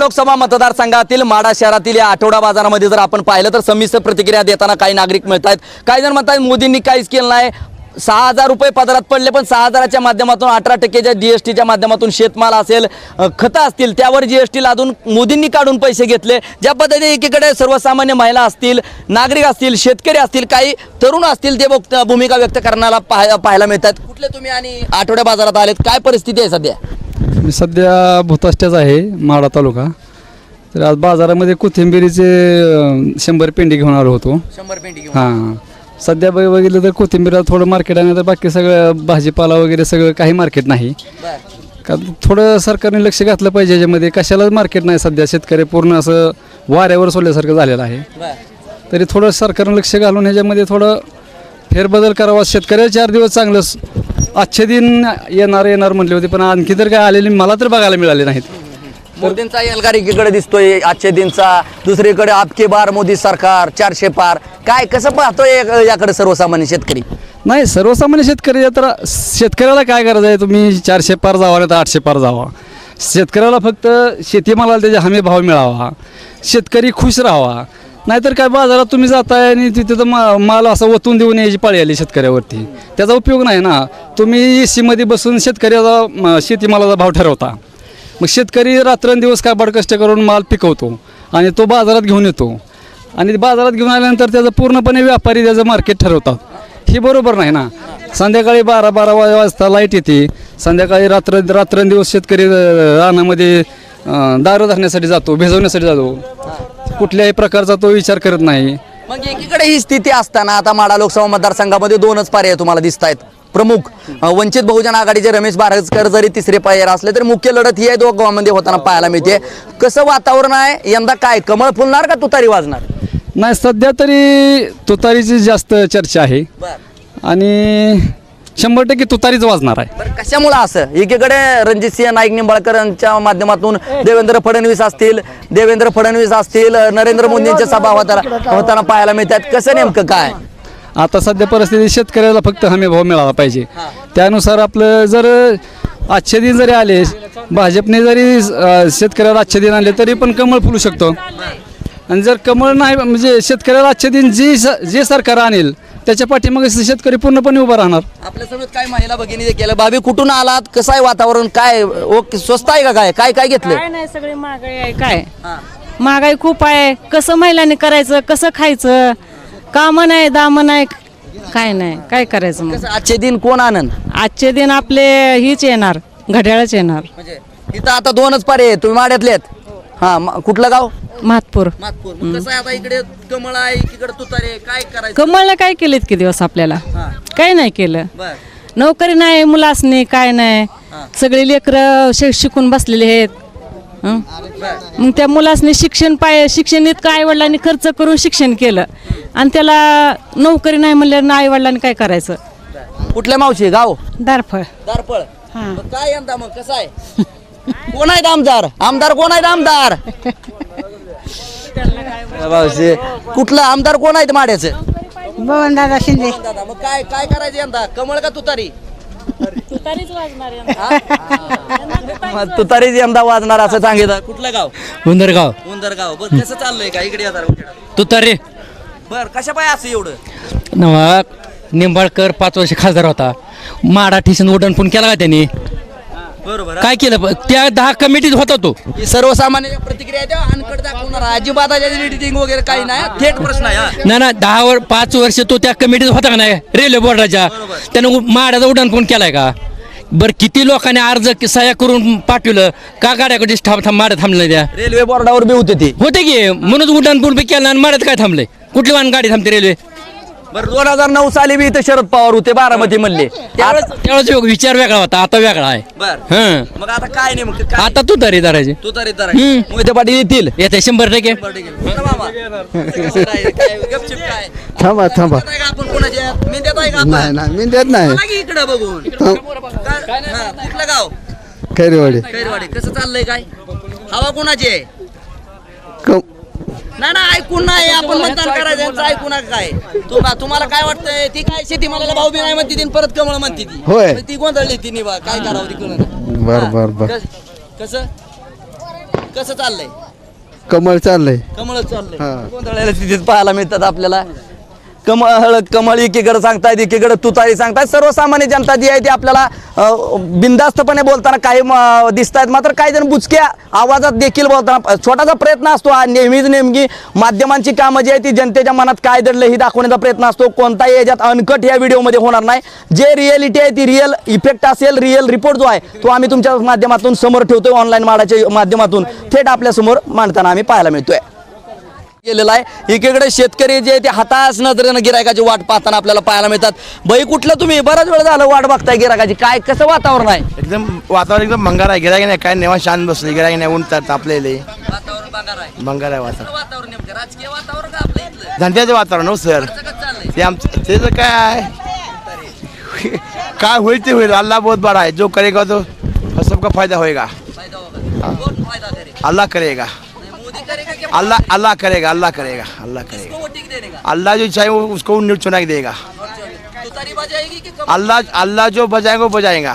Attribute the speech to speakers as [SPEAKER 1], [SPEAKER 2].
[SPEAKER 1] लोकसभा मतदारसंघातील माडा शहरातील या आठवडा बाजारामध्ये जर आपण पाहिलं तर संमिश्र प्रतिक्रिया देताना काही नागरिक मिळत आहेत काही जण म्हणतात मोदींनी काहीच केलं नाही. सहा हजार रुपये पदरात पडले पण सहा हजाराच्या माध्यमातून अठरा टक्केच्या जी एस टीच्या माध्यमातून शेतमाल असेल खतं असतील त्यावर जी एस टी लादून मोदींनी काढून पैसे घेतले. ज्या पद्धतीने एकीकडे सर्वसामान्य महिला असतील नागरिक असतील शेतकरी असतील काही तरुण असतील ते भूमिका व्यक्त करण्याला पाहायला मिळतात कुठले तुम्ही आणि आठवड्या बाजारात आलेत? काय परिस्थिती आहे सध्या?
[SPEAKER 2] मी सध्या भूताष्ट्याच आहे माडा तालुका. तर आज बाजारामध्ये कोथिंबिरीचे शंभर पेंडी घेऊन आलो होतो.
[SPEAKER 1] शंभर घेऊन.
[SPEAKER 2] हां. सध्या बघ बघितलं तर कोथिंबीरला थोडं मार्केट आहे तर बाकी सगळं भाजीपाला वगैरे सगळं काही मार्केट नाही. कारण थोडं सरकारने लक्ष घातलं पाहिजे याच्यामध्ये. कशालाच मार्केट नाही सध्या. शेतकरी पूर्ण असं वाऱ्यावर सोडल्यासारखं झालेलं आहे. तरी थोडं सरकारनं लक्ष घालून ह्याच्यामध्ये थोडं फेरबदल करावा. शेतकऱ्याला चार दिवस चांगलं आजचे दिन येणार येणार म्हटले होते पण आणखी तर काय आलेले मला तर बघायला मिळाले नाहीत.
[SPEAKER 1] मोदींचा एल्गार एकीकडे दिसतोय आजच्या दिनचा? दुसरीकडे आपके बार मोदी सरकार चारशे पार. काय कसं पाहतोय या- याकडे सर्वसामान्य शेतकरी?
[SPEAKER 2] नाही सर्वसामान्य शेतकरी तर शेतकऱ्याला काय करायचं आहे? तुम्ही चारशे पार जावा नाही तर आठशे पार जावा. शेतकऱ्याला फक्त शेतीमालाला त्याचा हमी भाव मिळावा. शेतकरी खुश राहावा. नाहीतर काय बाजारात तुम्ही जाताय आणि तिथे तर मा माल असा ओतून देऊन यायची पाळी आली शेतकऱ्यावरती. त्याचा उपयोग नाही ना. तुम्ही ए सीमध्ये बसून शेतकऱ्याचा शेतीमालाचा भाव ठरवता. मग शेतकरी रात्रंदिवस काय बडकष्ट करून माल पिकवतो आणि तो बाजारात घेऊन येतो. आणि बाजारात घेऊन आल्यानंतर त्याचं पूर्णपणे व्यापारी त्याचं मार्केट ठरवतात. हे बरोबर नाही ना. संध्याकाळी बारा बारा वाजता लाइट येते. संध्याकाळी रात्र रात्रंदिवस शेतकरी रानामध्ये दारू धरण्यासाठी जातो भिजवण्यासाठी जातो. कुठल्याही प्रकारचा तो विचार करत नाही.
[SPEAKER 1] मग एकीकडे ही स्थिती असताना आता माडा लोकसभा मतदारसंघामध्ये दोनच पर्याय तुम्हाला दिसत आहेत प्रमुख वंचित बहुजन आघाडीचे रमेश बारसकर जरी तिसरे पर्याय असले तरी मुख्य लढत ही आहे दोघांमध्ये होताना पाहायला मिळते. कसं वातावरण आहे? यंदा काय? कमळ फुलणार का तुतारी वाजणार?
[SPEAKER 2] नाही सध्या तरी तुतारीची जास्त चर्चा आहे. आणि शंभर टक्के तुतारीच वाजणार आहे.
[SPEAKER 1] बरं कशामुळं असं? एकीकडे रणजितसिंह नाईक निंबाळकरांच्या माध्यमातून देवेंद्र फडणवीस असतील देवेंद्र फडणवीस असतील नरेंद्र मोदींच्या सभा होताना होताना पाहायला मिळतात. कसं नेमकं काय?
[SPEAKER 2] आता सध्या परिस्थिती शेतकऱ्याला फक्त हमी भाव मिळाला पाहिजे. त्यानुसार आपलं जर आजचे दिन जरी आले भाजपने जरी अं, शेतकऱ्याला आजचे दिन आले तरी पण कमळ फुलू शकतो. आणि जर कमळ नाही म्हणजे शेतकऱ्याला आजचे दिन जी स- जे सरकार आणेल त्याच्या पाठीमागे शेतकरी पूर्णपणे उभा राहणार.
[SPEAKER 1] आपल्यासमोर काय महिला भगिनी केलं बाबी कुठून आलात? कसं आहे वातावरण? काय? ओके स्वस्त आहे का काय? काय काय घेतलं
[SPEAKER 3] काय नाही सगळी महागाई आहे. काय? महागाई खूप आहे. कसं महिलांनी करायचं? कसं खायचं? काम नाही दाम नाही. काय नाही. काय करायचं मग?
[SPEAKER 1] कसं आजचे दिन कोण आनंद
[SPEAKER 3] आजचे दिन आपले हीच येणार. घड्याळच येणार.
[SPEAKER 1] म्हणजे इथं आता दोनच पर्याय. तुम्ही माड्यातले आहेत. हा कुठलं गाव?
[SPEAKER 3] महातपूर
[SPEAKER 1] नागपूर मग कसं आहे आता इकडे कमळ आहे इकडे तुतारे काय करायचं?
[SPEAKER 3] कमळने काय केलं इतके दिवस आपल्याला? काय नाही केलं.
[SPEAKER 1] बर.
[SPEAKER 3] नोकरी नाही मुलासनी काय नाही. सगळे लेकरं शि- शिकून बसलेले आहेत. हं? मग त्या मुलासनी शिक्षण पाय शिक्षण इतकं आईवडिलांनी खर्च करून शिक्षण केलं? आणि त्याला नोकरी नाही म्हणल्यावर आईवडिलांनी काय करायचं?
[SPEAKER 1] कुठल्या मावशी गाव?
[SPEAKER 3] दारफळ.
[SPEAKER 1] दारपळ मग काय यंदा मग? कसं आहे? कोण आहेत आमदार? आमदार कोण आहेत आमदार? मावशी कुठलं आमदार कोण आहेत माड्याचं?
[SPEAKER 4] बबन दादा शिंदे.
[SPEAKER 1] दादा मग काय काय करायचं यंदा? कमळ का तुतारी? मग तुतारीच यंदा वाजणार असं सांगितलं. कुठलं गाव?
[SPEAKER 5] उंदरगाव.
[SPEAKER 1] उंदरगाव. बर कसं चाललंय का इकडे येतात
[SPEAKER 5] तुतारे.
[SPEAKER 1] बर कशा पाय असं एवढं?
[SPEAKER 5] नवा निंबाळकर पाच वर्ष खासदार होता. माडा ठिसन उड्डाण केला का त्यांनी?
[SPEAKER 1] बरोबर
[SPEAKER 5] काय केलं? प- त्या दहा कमिटीत होता तो.
[SPEAKER 1] ही सर्वसामान्य प्रतिक्रिया द्या अनकट दाखवणार. अजिबात एडिटिंग वगैरे काही नाही थेट प्रश्न आहे हा.
[SPEAKER 5] ना ना दहा वर पाच वर्ष तो त्या कमिटीत होता का नाही? रेल्वे बोर्डाच्या. त्यानं उ- माड्याचा उड्डाण फोन केलाय का? बरं किती लोकांनी अर्ज क- सह्या करून पाठवलं? का गाड्याकडे थांब थांब माड्या थांबलं त्या?
[SPEAKER 1] रेल्वे बोर्डावर बी होते ते.
[SPEAKER 5] होते की म्हणून उड्डाण पूर्ण केलं आणि माड्यात काय थांबलंय? कुठली वाहन गाडी थांबते रेल्वे?
[SPEAKER 1] बरं दोन हजार नऊ साली बी इथं शरद पवार होते बारामती म्हणले.
[SPEAKER 5] त्यावेळेस विचार वेगळा होता आता वेगळा आहे.
[SPEAKER 1] बर.
[SPEAKER 5] हं.
[SPEAKER 1] मग आता काय नाही मग काय
[SPEAKER 5] आता तू तरी धरायची
[SPEAKER 1] तू तरी तर
[SPEAKER 5] हम्म.
[SPEAKER 1] मोहिते पाटील येतील.
[SPEAKER 5] येते शंभर टक्के.
[SPEAKER 1] बोला मामा. काय, गपचूप काय?
[SPEAKER 6] थांबा थांबा.
[SPEAKER 1] देत आहे का आपण कोणाच्या मी देत आहे का
[SPEAKER 6] नाही
[SPEAKER 1] आपण?
[SPEAKER 6] नाही मी देत नाही.
[SPEAKER 1] की इकडं बघून. काय- हा, कुठलं गाव.
[SPEAKER 6] खैरवाडी.
[SPEAKER 1] खैरवाडी. कसं चाललंय काय? हवा कोणाची आहे?
[SPEAKER 6] क-
[SPEAKER 1] नाही ना ऐकून नाही आपण मतदान करायचं यांचं ऐकून नका काय तुम्हा तुम्हाला काय वाटतंय ती काय शेती मला भाऊ बी नाही म्हणते ती आणि परत कमळ म्हणते ती.
[SPEAKER 6] होय.
[SPEAKER 1] ती गोंधळली ती निभा काय करावं ती कळलं
[SPEAKER 6] बर बर बर.
[SPEAKER 1] कसं कसं? चाललंय?
[SPEAKER 6] कमळ चाललंय.
[SPEAKER 1] कमळ चाललंय.
[SPEAKER 6] हा.
[SPEAKER 1] गोंधळाला तिथेच पाहायला मिळतात आपल्याला. कमळ हळद कमळ एकीकडे सांगतायत एकीकडे तुतारी सांगतायत. सर्वसामान्य जनता जी आहे ती आपल्याला बिंदास्तपणे बिनधास्तपणे बोलताना काही दिसत आहेत मात्र काही जण बुचक्या आवाजात देखील बोलताना छोटासा प्रयत्न असतो हा. नेहमीच नेमकी माध्यमांची कामं जी आहे ती जनतेच्या मनात काय दडलं ही दाखवण्याचा प्रयत्न असतो. कोणताही याच्यात अनकट या व्हिडिओमध्ये होणार नाही. जे रिअलिटी आहे ती रिअल इफेक्ट असेल रिअल रिपोर्ट जो आहे तो आम्ही तुमच्या माध्यमातून समोर ठेवतोय ऑनलाईन माडाच्या माध्यमातून. थेट आपल्यासमोर मांडताना आम्ही पाहायला मिळतोय. गेलेला आहे. एकीकडे शेतकरी जे आहे ते हातास नजरेनं गिरायकाची वाट पाहताना आपल्याला पाहायला मिळतात. बाई कुठलं तुम्ही? बराच वेळ झालं वाट बघताय गिरायकाची काय कसं वातावरण आहे?
[SPEAKER 7] एकदम वातावरण एकदम भंगार आहे. गिरायक नाही काय नेवा शांत बसले. गिरायक नाही ऊन तर तापलेले.
[SPEAKER 1] वातावरण आहे.
[SPEAKER 7] भंगार आहे वातावरण.
[SPEAKER 1] वातावरण नेमकं? राजकीय वातावरण का आपलं इथलं?
[SPEAKER 7] धंद्याचं वातावरण हो सर. ते आमचं त्याचं काय आहे? काय होईल ते होईल. अल्लाह बहुत बड़ा है जो करेगा तो सबका फायदा होएगा.
[SPEAKER 1] फायदा होगा.
[SPEAKER 7] अल्लाह करेगा. अल्लाह अल्लाह करेगा अल्लाह करेगा अल्लाह करेगा। अल्लाह जो चाहे वो उसको चुना के देगा अल्लाह अल्लाह जो बजाएगा वो बजाएगा।